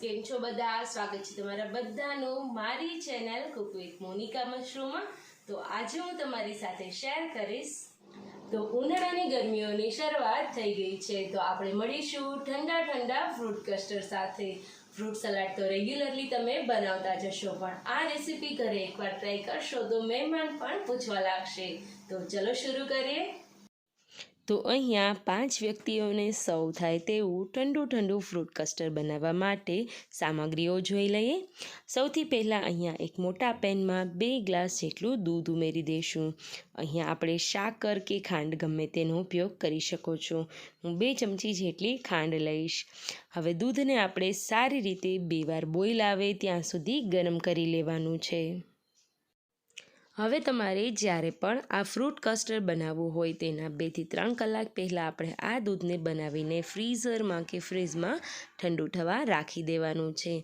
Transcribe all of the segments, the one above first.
કેમ છો બધા? સ્વાગત છે તમારા બધાનું મારી ચેનલ કુક વિથ મોનિકા મશરૂમમાં. તો આજે હું તમારી સાથે શેર કરીશ. તો ઉનાળાની ગરમીઓની શરૂઆત થઈ ગઈ છે. તો આપણે મળીશું ઠંડા ઠંડા ફ્રૂટ કસ્ટર્ડ સાથે. ફ્રૂટ સલાડ તો રેગ્યુલરલી તમે બનાવતા જશો પણ આ રેસીપી ઘરે એકવાર ટ્રાય કરશો તો મહેમાન પણ પૂછવા લાગશે. તો ચલો શરૂ કરીએ. તો અહીંયા પાંચ વ્યક્તિઓને સૌ થાય તેવું ઠંડુ ઠંડુ ફ્રૂટ કસ્ટર્ડ બનાવવા માટે સામગ્રીઓ જોઈ લઈએ. સૌથી પહેલાં અહીંયા એક મોટા પેનમાં બે ગ્લાસ જેટલું દૂધ ઉમેરી દઈશું અહીંયા આપણે સાકર કે ખાંડ ગમે તેનો ઉપયોગ કરી શકો છો. હું બે ચમચી જેટલી ખાંડ લઈશ. હવે દૂધને આપણે સારી રીતે બે વાર બોઇલ આવે ત્યાં સુધી ગરમ કરી લેવાનું છે. હવે તમારે જ્યારે પણ આ ફ્રૂટ કસ્ટર્ડ બનાવવું હોય તેના બેથી ત્રણ કલાક પહેલાં આપણે આ દૂધને બનાવીને ફ્રીઝરમાં કે ફ્રીજમાં ઠંડુ થવા રાખી દેવાનું છે.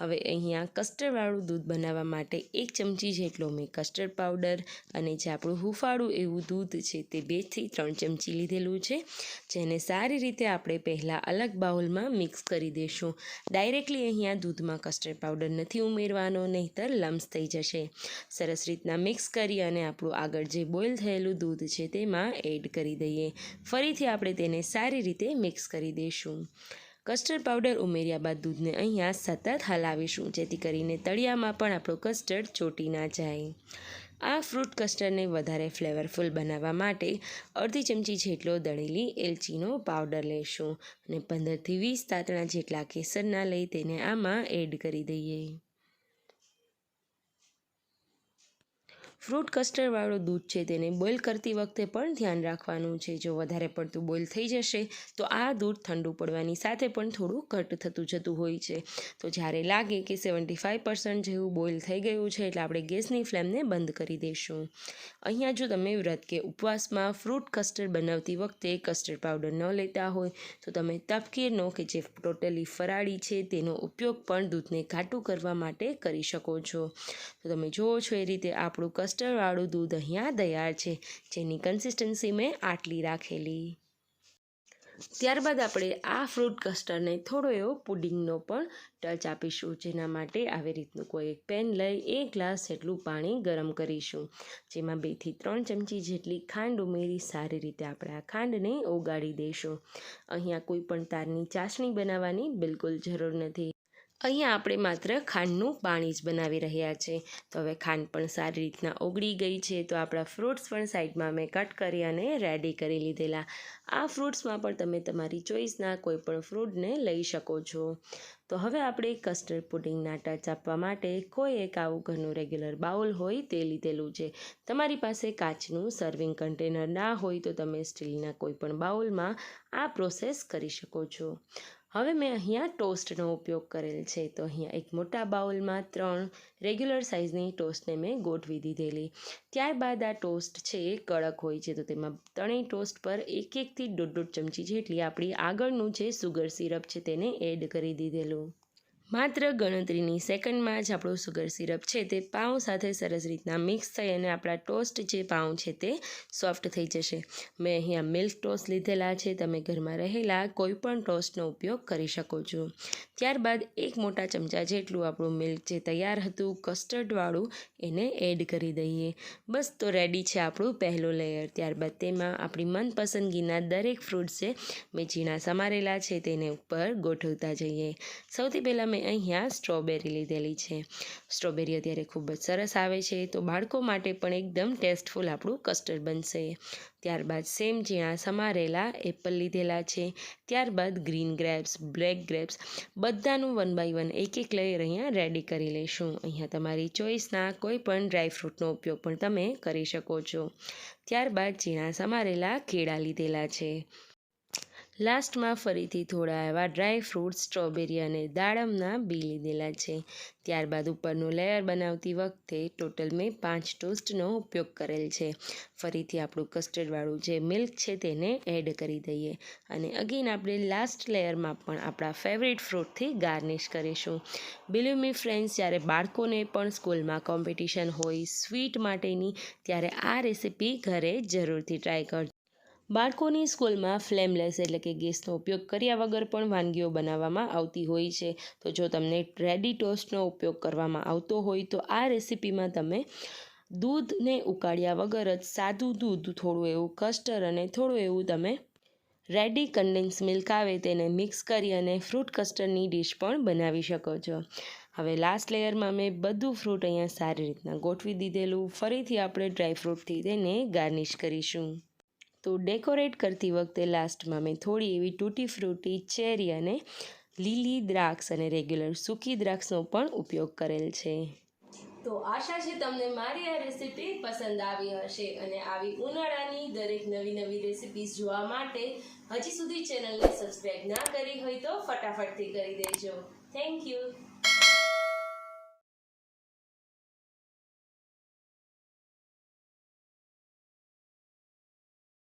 હવે અહીંયા કસ્ટર્ડવાળું દૂધ બનાવવા માટે એક ચમચી જેટલો મેં કસ્ટર્ડ પાવડર અને જે આપણું હુંફાળું એવું દૂધ છે તે બેથી ત્રણ ચમચી લીધેલું છે. જેને સારી રીતે આપણે પહેલાં અલગ બાઉલમાં મિક્સ કરી દઈશું ડાયરેક્ટલી અહીંયા દૂધમાં કસ્ટર્ડ પાવડર નથી ઉમેરવાનો, નહીંતર લમ્સ થઈ જશે. સરસ રીતના મિક્સ મિક્સ કરી અને આપણું આગળ જે બોઇલ થયેલું દૂધ છે તેમાં એડ કરી દઈએ. ફરીથી આપણે તેને સારી રીતે મિક્સ કરી દઈશું. કસ્ટર્ડ પાવડર ઉમેર્યા બાદ દૂધને અહીંયા સતત હલાવીશું, જેથી કરીને તળિયામાં પણ આપણો કસ્ટર્ડ ચોટી ના જાય. આ ફ્રૂટ કસ્ટર્ડને વધારે ફ્લેવરફુલ બનાવવા માટે અડધી ચમચી જેટલો દળેલી એલચીનો પાવડર લેશું અને પંદરથી વીસ તાતણા જેટલા કેસરના લઈ તેને આમાં એડ કરી દઈએ. ફ્રૂટ કસ્ટર્ડવાળું દૂધ છે તેને બોઇલ કરતી વખતે પણ ધ્યાન રાખવાનું છે. જો વધારે પડતું બોઇલ થઈ જશે, તો આ દૂધ ઠંડુ પડવાની સાથે પણ થોડું ઘટ થતું જતું હોય છે. તો જ્યારે લાગે કે સેવન્ટી ફાઇવ પર્સન્ટ જેવું બોઇલ થઈ ગયું છે, એટલે આપણે ગેસની ફ્લેમને બંધ કરી દઈશું અહીંયા જો તમે વ્રત કે ઉપવાસમાં ફ્રૂટ કસ્ટર્ડ બનાવતી વખતે કસ્ટર્ડ પાવડર ન લેતા હોય, તો તમે તપકીરનો કે જે ટોટલી ફરાળી છે, તેનો ઉપયોગ પણ દૂધને ઘાટું કરવા માટે કરી શકો છો. તો તમે જુઓ છો એ રીતે આપણું કસ્ટર્ડ કસ્ટર્ડવાળું દૂધ અહીંયા તૈયાર છે, જેની કન્સિસ્ટન્સી મેં આટલી રાખેલી. ત્યારબાદ આપણે આ ફ્રૂટ કસ્ટર્ડને થોડો એવો પુડિંગનો પણ ટચ આપીશું, જેના માટે આવી રીતનું કોઈ એક પેન લઈ એક ગ્લાસ જેટલું પાણી ગરમ કરીશું. જેમાં બેથી ત્રણ ચમચી જેટલી ખાંડ ઉમેરી સારી રીતે આપણે આ ખાંડને ઓગાળી દઈશું. અહીંયા કોઈ પણ તારની ચાસણી બનાવવાની બિલકુલ જરૂર નથી. અહીંયા આપણે માત્ર ખાંડનું પાણી જ બનાવી રહ્યા છે. તો હવે ખાંડ પણ સારી રીતના ઓગળી ગઈ છે. તો આપણા ફ્રૂટ્સ પણ સાઈડમાં મેં કટ કરી અને રેડી કરી લીધેલા. આ ફ્રૂટ્સમાં પણ તમે તમારી ચોઈસના કોઈ પણ ફ્રૂટને લઈ શકો છો. તો હવે આપણે કસ્ટર્ડ પુડિંગના ટચ આપવા માટે કોઈ એક આવું ઘરનું રેગ્યુલર બાઉલ હોય તે લીધેલું છે. તમારી પાસે કાચનું સર્વિંગ કન્ટેનર ના હોય તો તમે સ્ટીલના કોઈ પણ બાઉલમાં આ પ્રોસેસ કરી શકો છો. હવે મેં અહીંયા ટોસ્ટનો ઉપયોગ કરેલ છે. તો અહીંયા એક મોટા બાઉલમાં ત્રણ રેગ્યુલર સાઇઝની ટોસ્ટને મેં ગોઠવી દીધેલી. ત્યારબાદ આ ટોસ્ટ છે એ કડક હોય છે. તો તેમાં ત્રણેય ટોસ્ટ પર એક એકથી દોઢ દોઢ ચમચી જેટલી આપણી આગળનું જે સુગર સિરપ છે તેને એડ કરી દીધેલું. માત્ર ગણતરીની સેકન્ડમાં જ આપણું સુગર સિરપ છે તે પાઉં સાથે સરસ રીતના મિક્સ થઈ અને આપણા ટોસ્ટ જે પાઉં છે તે સોફ્ટ થઈ જશે. મેં અહીંયા મિલ્ક ટોસ્ટ લીધેલા છે, તમે ઘરમાં રહેલા કોઈપણ ટોસ્ટનો ઉપયોગ કરી શકો છો. ત્યારબાદ એક મોટા ચમચા જેટલું આપણું મિલ્ક જે તૈયાર હતું કસ્ટર્ડવાળું એને એડ કરી દઈએ. બસ તો રેડી છે આપણું પહેલું લેયર ત્યારબાદ તેમાં આપણી મનપસંદગીના દરેક ફ્રૂટ્સ મેં ઝીણા સમારેલા છે તેને ઉપર ગોઠવતા જઈએ. સૌથી પહેલાં મેં અહીંયા સ્ટ્રોબેરી લીધેલી છે. સ્ટ્રોબેરી અત્યારે ખૂબ જ સરસ આવે છે, તો બાળકો માટે પણ એકદમ ટેસ્ટફુલ આપણું કસ્ટર્ડ બનશે. ત્યારબાદ સેમ ઝીણા સમારેલા એપલ લીધેલા છે, ત્યારબાદ ગ્રીન ગ્રેપ્સ, બ્લેક ગ્રેપ્સ, બધાનું વન બાય વન એક એક લેયર અહીંયા રેડી કરી લઈશું. અહીંયા તમારી ચોઈસના કોઈ પણ ડ્રાયફ્રૂટનો ઉપયોગ પણ તમે કરી શકો છો. ત્યારબાદ ઝીણા સમારેલા કેળા લીધેલા છે. લાસ્ટમાં ફરીથી થોડા એવા ડ્રાય ફ્રૂટ્સ, સ્ટ્રોબેરી અને દાડમના બી લીધેલા છે. ત્યારબાદ ઉપરનું લેયર બનાવતી વખતે ટોટલ મેં પાંચ ટોસ્ટનો ઉપયોગ કરેલ છે. ફરીથી આપણું કસ્ટર્ડવાળું જે મિલ્ક છે તેને એડ કરી દઈએ અને અગેન આપણે લાસ્ટ લેયરમાં પણ આપણા ફેવરેટ ફ્રૂટથી ગાર્નિશ કરીશું. બિલીવ મી ફ્રેન્ડ્સ જ્યારે બાળકોને પણ સ્કૂલમાં કોમ્પિટિશન હોય, સ્વીટ માટેની, ત્યારે આ રેસીપી ઘરે જરૂરથી ટ્રાય કરજો. બાળકોની સ્કૂલમાં ફ્લેમલેસ એટલે કે ગેસનો ઉપયોગ કર્યા વગર પણ વાનગીઓ બનાવવામાં આવતી હોય છે. તો જો તમને રેડી ટોસ્ટનો ઉપયોગ કરવામાં આવતો હોય તો આ રેસીપીમાં તમે દૂધને ઉકાળ્યા વગર જ સાદું દૂધ થોડું એવું કસ્ટર અને થોડું એવું તમે રેડી કન્ડેન્સ મિલ્ક આવે તેને મિક્સ કરી અને ફ્રૂટ કસ્ટર્ડની ડીશ પણ બનાવી શકો છો. હવે લાસ્ટ લેયરમાં મેં બધું ફ્રૂટ અહીંયા સારી રીતના ગોઠવી દીધેલું. ફરીથી આપણે ડ્રાયફ્રૂટથી તેને ગાર્નિશ કરીશું. તો ડેકોરેટ કરતી વખતે લાસ્ટમાં મેં થોડી એવી તૂટી ફ્રૂટી, ચેરી અને લીલી દ્રાક્ષ અને રેગ્યુલર સૂકી દ્રાક્ષનો પણ ઉપયોગ કરેલ છે. તો આશા છે તમને મારી આ રેસીપી પસંદ આવી હશે અને આવી ઉનાળાની દરેક નવી નવી રેસીપીઝ જોવા માટે હજી સુધી ચેનલને સબસ્ક્રાઈબ ના કરી હોય તો ફટાફટથી કરી દેજો. Thank you